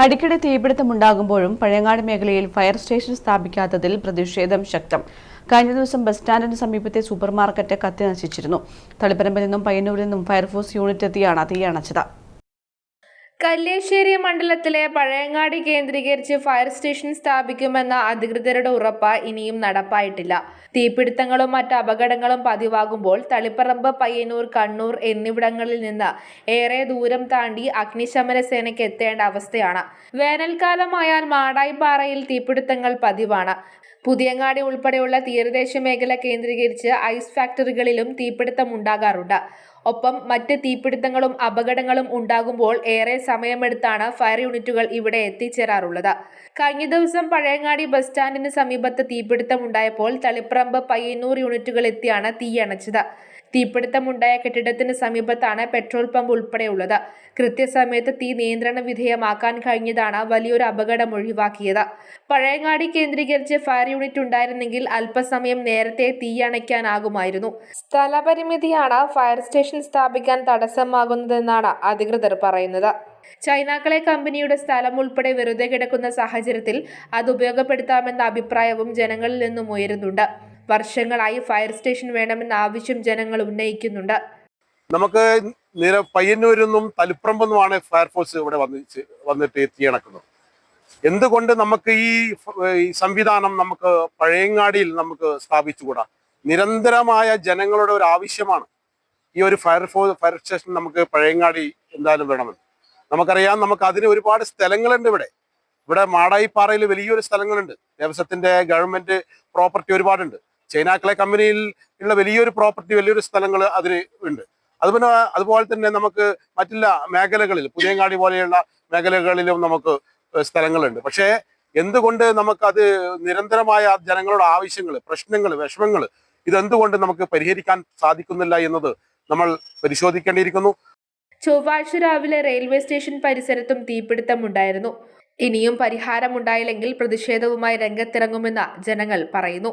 അടിക്കടി തീപിടുത്തമുണ്ടാകുമ്പോഴും പഴയങ്ങാട് മേഖലയിൽ fire station സ്ഥാപിക്കാത്തതിൽ പ്രതിഷേധം ശക്തം. കഴിഞ്ഞ ദിവസം ബസ് സ്റ്റാൻഡിന് സമീപത്തെ സൂപ്പർമാർക്കറ്റ് കത്തി നശിച്ചിരുന്നു. തളിപ്പറമ്പിൽ നിന്നും പയ്യന്നൂരിൽ നിന്നും ഫയർഫോഴ്സ് യൂണിറ്റ് എത്തിയാണ് തീയണച്ചത് കല്ലേശ്ശേരി മണ്ഡലത്തിലെ പഴയങ്ങാടി കേന്ദ്രീകരിച്ച് ഫയർ സ്റ്റേഷൻ സ്ഥാപിക്കുമെന്ന അധികൃതരുടെ ഉറപ്പ് ഇനിയും നടപ്പായിട്ടില്ല. തീപിടുത്തങ്ങളും മറ്റ് അപകടങ്ങളും പതിവാകുമ്പോൾ തളിപ്പറമ്പ് പയ്യന്നൂർ കണ്ണൂർ എന്നിവിടങ്ങളിൽ നിന്ന് ഏറെ ദൂരം താണ്ടി അഗ്നിശമന സേനയ്ക്ക് എത്തേണ്ട അവസ്ഥയാണ്. വേനൽക്കാലമായാൽ മാടായിപ്പാറയിൽ തീപിടുത്തങ്ങൾ പതിവാണ്. പുതിയങ്ങാടി ഉൾപ്പെടെയുള്ള തീരദേശ മേഖല കേന്ദ്രീകരിച്ച് ഐസ് ഫാക്ടറികളിലും തീപിടുത്തം ഉണ്ടാകാറുണ്ട്. ഒപ്പം മറ്റ് തീപിടുത്തങ്ങളും അപകടങ്ങളും ഉണ്ടാകുമ്പോൾ ഏറെ സമയമെടുത്താണ് ഫയർ യൂണിറ്റുകൾ ഇവിടെ എത്തിച്ചേരാറുള്ളത്. കഴിഞ്ഞ ദിവസം പഴയങ്ങാടി ബസ് സ്റ്റാൻഡിന് സമീപത്ത് തീപിടുത്തം ഉണ്ടായപ്പോൾ തളിപ്പറമ്പ് പയ്യന്നൂർ യൂണിറ്റുകൾ എത്തിയാണ് തീയണച്ചത് തീപിടുത്തമുണ്ടായ കെട്ടിടത്തിന് സമീപത്താണ് പെട്രോൾ പമ്പ് ഉൾപ്പെടെയുള്ളത്. കൃത്യസമയത്ത് തീ നിയന്ത്രണ വിധേയമാക്കാൻ കഴിഞ്ഞതാണ് വലിയൊരു അപകടം ഒഴിവാക്കിയത്. പഴയങ്ങാടി കേന്ദ്രീകരിച്ച് ഫയർ യൂണിറ്റ് ഉണ്ടായിരുന്നെങ്കിൽ അല്പസമയം നേരത്തെ തീ അണയ്ക്കാനാകുമായിരുന്നു. സ്ഥലപരിമിതിയാണ് ഫയർ സ്റ്റേഷൻ സ്ഥാപിക്കാൻ തടസ്സമാകുന്നതെന്നാണ് അധികൃതർ പറയുന്നത്. ചൈനാക്കളെ കമ്പനിയുടെ സ്ഥലം ഉൾപ്പെടെ വെറുതെ കിടക്കുന്ന സാഹചര്യത്തിൽ അത് ഉപയോഗപ്പെടുത്താമെന്ന അഭിപ്രായവും ജനങ്ങളിൽ നിന്നും ഉയരുന്നുണ്ട്. വർഷങ്ങളായി ഫയർ സ്റ്റേഷൻ വേണമെന്ന ആവശ്യം ജനങ്ങൾ ഉന്നയിക്കുന്നുണ്ട്. നമുക്ക് നിര പയ്യന്നൂരിൽ നിന്നും തളിപ്പറമ്പെന്നുമാണ് ഫയർഫോഴ്സ് ഇവിടെ വന്ന് വന്നിട്ട് എത്തിയണക്കുന്നത് എന്തുകൊണ്ട് നമുക്ക് ഈ സംവിധാനം നമുക്ക് പഴയങ്ങാടിയിൽ നമുക്ക് സ്ഥാപിച്ചുകൂടാ? നിരന്തരമായ ജനങ്ങളുടെ ഒരു ആവശ്യമാണ് ഈ ഒരു ഫയർഫോഴ്സ് ഫയർ സ്റ്റേഷൻ നമുക്ക് പഴയങ്ങാടി എന്തായാലും വേണമെന്ന്. നമുക്കറിയാം നമുക്ക് അതിന് ഒരുപാട് സ്ഥലങ്ങളുണ്ട് ഇവിടെ. ഇവിടെ മാടായിപ്പാറയിൽ വലിയൊരു സ്ഥലങ്ങളുണ്ട്. ദേവസ്വത്തിന്റെ ഗവൺമെന്റ് പ്രോപ്പർട്ടി ഒരുപാടുണ്ട്. ചൈനാക്കളെ കമ്പനിയിൽ ഉള്ള വലിയൊരു പ്രോപ്പർട്ടി വലിയൊരു സ്ഥലങ്ങൾ അതിന് ഉണ്ട്. അതുപോലെ അതുപോലെ തന്നെ നമുക്ക് മറ്റുള്ള മേഖലകളിൽ പുതിയങ്ങാടി പോലെയുള്ള മേഖലകളിലും നമുക്ക് സ്ഥലങ്ങളുണ്ട്. പക്ഷേ എന്തുകൊണ്ട് നമുക്കത് നിരന്തരമായ ജനങ്ങളുടെ ആവശ്യങ്ങൾ പ്രശ്നങ്ങൾ വിഷമങ്ങൾ ഇതെന്തുകൊണ്ട് നമുക്ക് പരിഹരിക്കാൻ സാധിക്കുന്നില്ല എന്നത് നമ്മൾ പരിശോധിക്കേണ്ടിയിരിക്കുന്നു. ചൊവ്വാഴ്ച രാവിലെ റെയിൽവേ സ്റ്റേഷൻ പരിസരത്തും തീപിടുത്തമുണ്ടായിരുന്നു ഇനിയും പരിഹാരമുണ്ടായില്ലെങ്കിൽ പ്രതിഷേധവുമായി രംഗത്തിറങ്ങുമെന്ന് ജനങ്ങൾ പറയുന്നു.